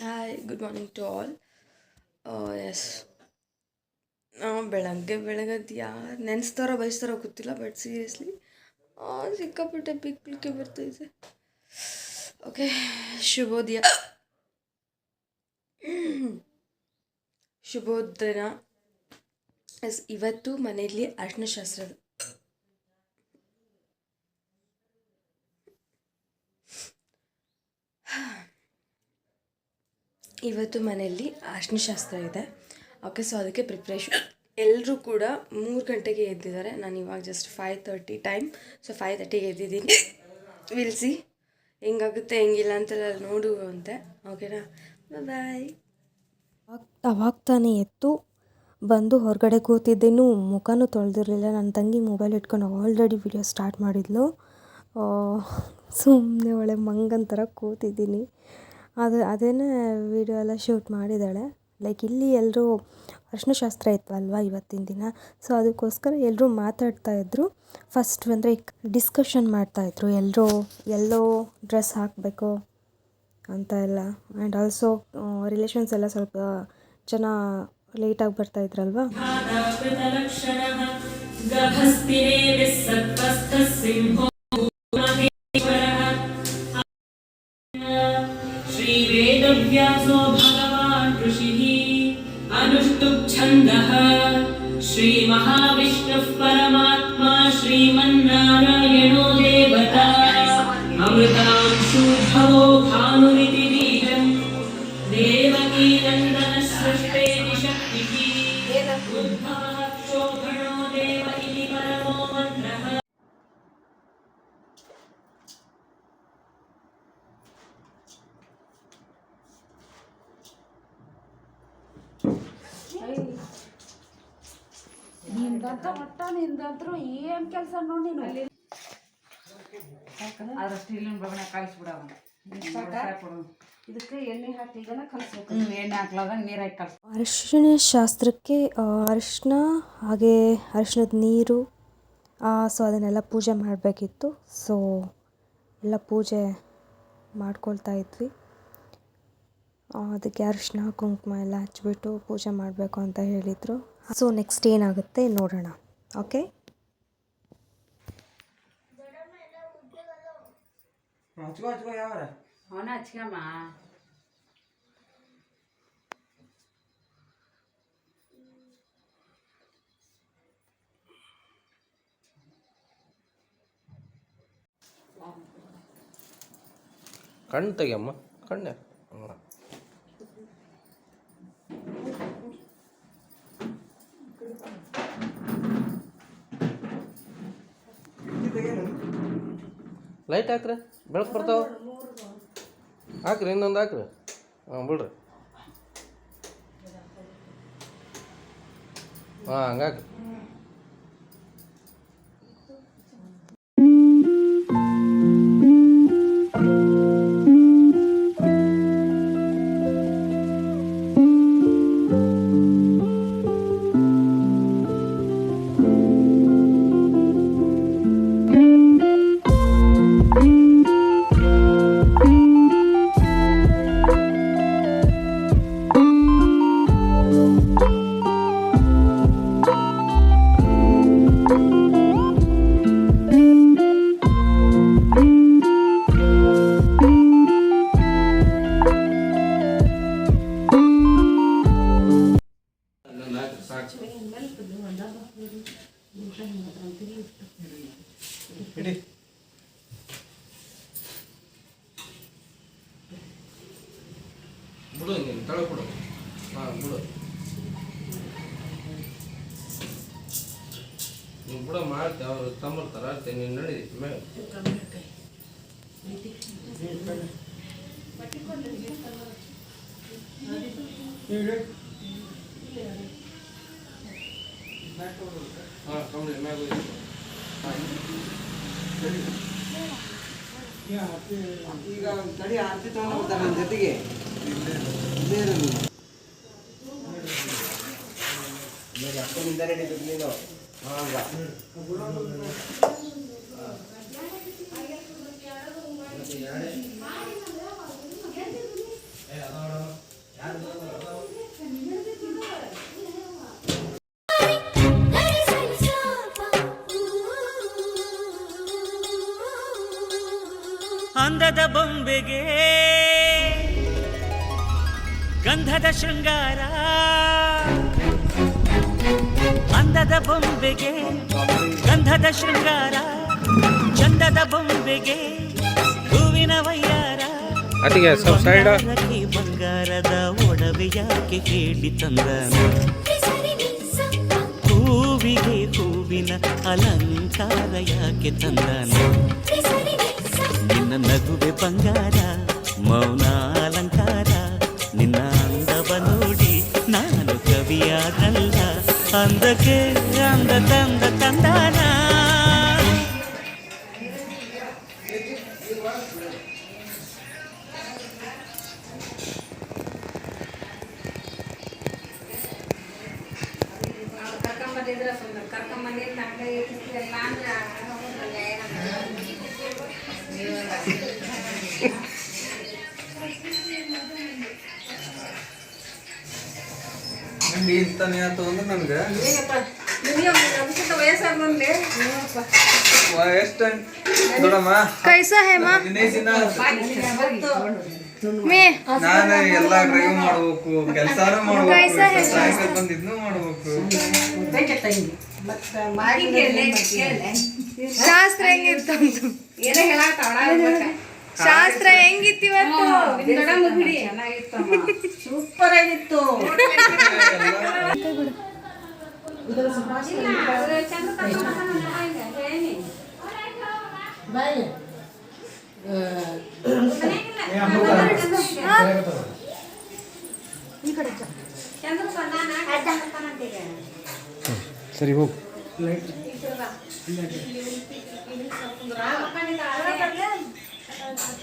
Hi good morning to all S ಬೆಳಗ್ಗೆ ಬೆಳಗ್ಗೆ ಯಾರು ನೆನೆಸ್ತಾರೋ ಬಯಸ್ತಾರೋ ಗೊತ್ತಿಲ್ಲ ಬಟ್ ಸೀರಿಯಸ್ಲಿ ಸಿಕ್ಕಾಪಟ್ಟೆ ಬಿಕ್ಲಿಕ್ಕೆ ಬರ್ತೈತೆ ಓಕೆ ಶುಭೋದಯ. ಶುಭೋದಯ. ಎಸ್ ಇವತ್ತು ಮನೆಯಲ್ಲಿ ಅರ್ಶಿನ ಶಾಸ್ತ್ರದ ಇವತ್ತು ಮನೆಯಲ್ಲಿ ಅರ್ಶಿನ ಶಾಸ್ತ್ರ ಇದೆ. ಓಕೆ ಸೊ ಅದಕ್ಕೆ ಪ್ರಿಪ್ರೇಷನ್ ಎಲ್ಲರೂ ಕೂಡ ಮೂರು ಗಂಟೆಗೆ ಎದ್ದಿದ್ದಾರೆ. ನಾನು ಇವಾಗ just five thirty time so five ತರ್ಟಿಗೆ ಎದ್ದಿದ್ದೀನಿ. ವಿಲ್ಸಿ ಹೆಂಗಾಗುತ್ತೆ, ಹೆಂಗಿಲ್ಲ ಅಂತೆಲ್ಲ ನೋಡುವಂತೆ. ಓಕೆನಾ ಬಾಯ್ ಅವಾಗ ತಾನೇ ಎತ್ತು ಬಂದು ಹೊರಗಡೆ ಕೂತಿದ್ದೇನು. ಮುಖನೂ ತೊಳೆದಿರಲಿಲ್ಲ. ನನ್ನ ತಂಗಿ ಮೊಬೈಲ್ ಇಟ್ಕೊಂಡು ಆಲ್ರೆಡಿ ವಿಡಿಯೋ ಸ್ಟಾರ್ಟ್ ಮಾಡಿದ್ಲು. ಸುಮ್ಮನೆ ಒಳ್ಳೆ ಮಂಗನ ಥರ ಕೂತಿದ್ದೀನಿ. ಅದು, ಅದೇನೇ ವಿಡಿಯೋ ಎಲ್ಲ ಶೂಟ್ ಮಾಡಿದ್ದಾಳೆ. ಲೈಕ್ ಇಲ್ಲಿ ಎಲ್ಲರೂ ಅರ್ಶಿನ ಶಾಸ್ತ್ರ ಅಲ್ವಾ ಇವತ್ತಿನ ದಿನ? ಸೊ ಅದಕ್ಕೋಸ್ಕರ ಎಲ್ಲರೂ ಮಾತಾಡ್ತಾ ಇದ್ರು. ಫಸ್ಟ್ ಅಂದರೆ ಡಿಸ್ಕಷನ್ ಮಾಡ್ತಾಯಿದ್ರು ಎಲ್ಲರೂ ಎಲ್ಲೋ ಡ್ರೆಸ್ ಹಾಕಬೇಕು ಅಂತ ಎಲ್ಲ. ಆ್ಯಂಡ್ ಆಲ್ಸೋ ರಿಲೇಷನ್ಸ್ ಎಲ್ಲ ಸ್ವಲ್ಪ ಜನ ಲೇಟಾಗಿ ಬರ್ತಾ ಇದ್ರಲ್ವಾ? श्रीवेदव्यासो भगवान् ऋषिः छन्दः श्रीमहाविष्णुः परमात्मा श्रीमन्नारायणो देवता। अमृतांशूभवो भानुरिति बीजम् देवकीनन्दनसृष्टेति शक्तिः उद्भवः ನಿಂದಂತ ಒಟ್ಟ ನಿಂದಂತ್ರು ಏನ್ ಕೆಲಸ ನೋಡಿ ನೀನು. ಅದ್ರ ಸ್ಟೀಲಿನ ಬಗಣ ಕಾಯಿಸ್ಬಿಡವ ಇದಕ್ಕೆ ಎಣ್ಣೆ ಹಾಕಿ ಈಗನ ಕಲಿಸ್ಬೇಕು. ಎಣ್ಣೆ ಹಾಕ್ಲಾಗ ನೀರು ಹಾಕಿ ಕಲ್ಸ್ ಅರಿಶಿಣ ಶಾಸ್ತ್ರಕ್ಕೆ ಅರಿಶಿನ ಹಾಗೆ ಅರಿಶಿಣದ ನೀರು ಸೊ ಅದನ್ನೆಲ್ಲ ಪೂಜೆ ಮಾಡಬೇಕಿತ್ತು. ಸೊ ಎಲ್ಲ ಪೂಜೆ ಮಾಡ್ಕೊಳ್ತಾ ಇದ್ವಿ. ಅದಕ್ಕೆ ಅರಿಶಿನ ಕುಂಕುಮ ಎಲ್ಲ ಹಚ್ಬಿಟ್ಟು ಪೂಜೆ ಮಾಡಬೇಕು ಅಂತ ಹೇಳಿದರು. ಸೊ ನೆಕ್ಸ್ಟ್ ಏನಾಗುತ್ತೆ ನೋಡೋಣ. ಓಕೆ ಕಣ್ಣು ತೆಗಿಯಮ್ಮ ಕಣ್ಣೆ ಹ್ಞೂ ಲೈಟ್ ಹಾಕ್ರಿ. ಬೆಳಕು ಬರ್ತಾವ. ಹಾಕ್ರಿ ಇನ್ನೊಂದು ಹಾಕ್ರಿ. ಹಾಂ ಬಿಡ್ರಿ. ಹಾಂ ಹಂಗಾಕ್ರಿ. ಹಾಂ ಬಿಡು ನೀನು ಬಿಡ ಮಾಡ್ತೆ ಅವ್ರು ತಂಬರ್ತಾರ ಅಷ್ಟೇ ನೀನು ನಡಿ ಮೇಲೆ ಹಾಂ ಕಂಬಳಿ ಮ್ಯಾಗ ಒಯ್ದು. ಈಗ ತಡಿ ಆರತಿ ತಗೊಂಡು ಬರ್ತಾರೆ ನನ್ನ ಜೊತೆಗೆ ಇಲ್ಲೇ ಇರು ಎಲ್ಲಾ ಬೊಂಬೆಗೆ ಗಂಧದ ಶೃಂಗಾರ ಅಂದದ ಬೊಂಬೆಗೆ ಗಂಧದ ಶೃಂಗಾರ ಚಂದದ ಬೊಂಬೆಗೆ ಹೂವಿನ ವಯ್ಯಾರ ಬಂಗಾರದ ಒಡವೆ ಯಾಕೆ ಹೇಳಿ ತಂದನು? ಹೂವಿಗೆ ಹೂವಿನ ಅಲಂಕಾರ ಯಾಕೆ ತಂದನು? ನಿನ್ನ ನಗುವೆ ಬಂಗಾರ ಮೌನ ಅಲಂಕಾರ ನಿನ್ನ ಅಂದವ ನೋಡಿ ನಾನು ಕವಿಯಾಗಲ್ಲ ಅಂದಕ್ಕೆ ಅಂದ ತಂದ ತಂದಾನ ನಿಮ್ಗೆ ಇಂತಾನೆ ಆತು ಅಂದ್ರೆ ನನ್ಗೆ ಎಷ್ಟು ನೋಡಮ್ಮ. ಕೈಸಾ ಹೇಮ. ದಿನ ನಾನು ಎಲ್ಲ ಡ್ರೈವ್ ಮಾಡ್ಬೇಕು ಕೆಲಸಾನು ಮಾಡ್ಬೇಕು ಸಾಯಂಕಾಲ ಬಂದು ಇದನ್ನು ಮಾಡ್ಬೇಕು. ಶಾಸ್ತ್ರ ಹೆಂಗಿತ್ತು ಶಾಸ್ತ್ರ ಹೆಂಗಿತ್ತು ಇವತ್ತು? ಸೂಪರ್ ಆಗಿತ್ತು. ಸರಿ ಹೋಗು.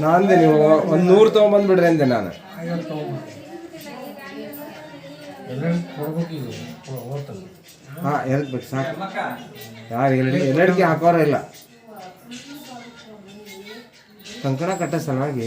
ನಾಂದೆ ನೀವು ಒಂದು ನೂರು ತೊಗೊಂಬಂದ್ಬಿಡ್ರಿ ಅಂದೆ ನಾನು. ಹಾಂ ಎರಡು ಬೇಕು ಸಾಕು. ಯಾರು ಎರಡು ಎರಡಕ್ಕೆ ಹಾಕೋರ ಇಲ್ಲ. ಕಂಕಣ ಕಟ್ಟ ಸಲುವಾಗಿ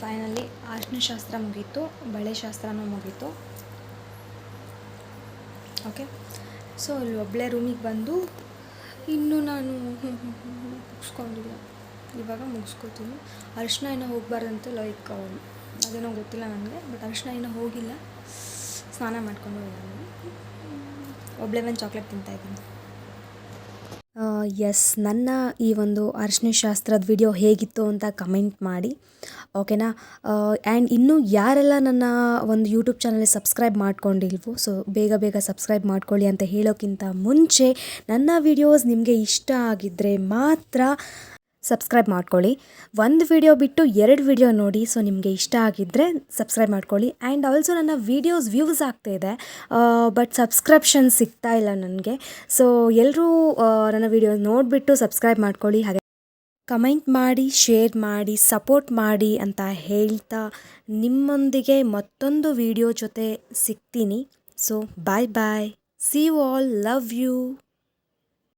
ಫೈನಲಿ ಅರ್ಶಿನ ಶಾಸ್ತ್ರ ಮುಗೀತು, ಬಳೆ ಶಾಸ್ತ್ರನೂ ಮುಗೀತು. ಓಕೆ ಸೊ ಅಲ್ಲಿ ಒಬ್ಬಳೇ ರೂಮಿಗೆ ಬಂದು, ಇನ್ನೂ ನಾನು ಮುಗಿಸ್ಕೊಂಡಿಲ್ಲ. ಇವಾಗ ಮುಗಿಸ್ಕೊತೀನಿ. ಅರಿಶಿನ ಏನೋ ಹೋಗಬಾರ್ದಂತೆ ಲೈಕ್ ಅದೇನೋ ಗೊತ್ತಿಲ್ಲ ನನಗೆ ಬಟ್ ಅರಿಶಿನ ಏನೋ ಹೋಗಿಲ್ಲ. ಸ್ನಾನ ಮಾಡ್ಕೊಂಡು ಹೋಗೋಣ ಒಬ್ಬಳೇ ಒಂದು ಚಾಕ್ಲೇಟ್ ತಿಂತಾಯಿದ್ದೀನಿ ಎಸ್, ನನ್ನ ಈ ಒಂದು ಅರಿಶಿನ ಶಾಸ್ತ್ರದ ವಿಡಿಯೋ ಹೇಗಿತ್ತು ಅಂತ ಕಮೆಂಟ್ ಮಾಡಿ, ಓಕೆನಾ? ಆ್ಯಂಡ್ ಇನ್ನೂ ಯಾರೆಲ್ಲ ನನ್ನ ಒಂದು ಯೂಟ್ಯೂಬ್ ಚಾನಲ್ಗೆ ಸಬ್ಸ್ಕ್ರೈಬ್ ಮಾಡ್ಕೊಂಡಿಲ್ವೋ, ಸೊ ಬೇಗ ಬೇಗ ಸಬ್ಸ್ಕ್ರೈಬ್ ಮಾಡ್ಕೊಳ್ಳಿ ಅಂತ ಹೇಳೋಕ್ಕಿಂತ ಮುಂಚೆ, ನನ್ನ ವಿಡಿಯೋಸ್ ನಿಮಗೆ ಇಷ್ಟ ಆಗಿದ್ದರೆ ಮಾತ್ರ ಸಬ್ಸ್ಕ್ರೈಬ್ ಮಾಡ್ಕೊಳ್ಳಿ. ಒಂದು ವಿಡಿಯೋ ಬಿಟ್ಟು ಎರಡು ವಿಡಿಯೋ ನೋಡಿ ಸೊ ನಿಮಗೆ ಇಷ್ಟ ಆಗಿದ್ದರೆ ಸಬ್ಸ್ಕ್ರೈಬ್ ಮಾಡ್ಕೊಳ್ಳಿ. ಆ್ಯಂಡ್ ಆಲ್ಸೋ ನನ್ನ ವೀಡಿಯೋಸ್ ವ್ಯೂಸ್ ಇದೆ. ಬಟ್ ಸಬ್ಸ್ಕ್ರಿಪ್ಷನ್ ಸಿಗ್ತಾ ಇಲ್ಲ ನನಗೆ. ಸೊ ಎಲ್ಲರೂ ನನ್ನ ವಿಡಿಯೋಸ್ ನೋಡಿಬಿಟ್ಟು ಸಬ್ಸ್ಕ್ರೈಬ್ ಮಾಡ್ಕೊಳ್ಳಿ. ಹಾಗೆ ಕಮೆಂಟ್ ಮಾಡಿ ಶೇರ್ ಮಾಡಿ ಸಪೋರ್ಟ್ ಮಾಡಿ ಅಂತ ಹೇಳ್ತಾ ನಿಮ್ಮೊಂದಿಗೆ ಮತ್ತೊಂದು ವಿಡಿಯೋ ಜೊತೆ ಸಿಗ್ತೀನಿ. So bye bye see you all love you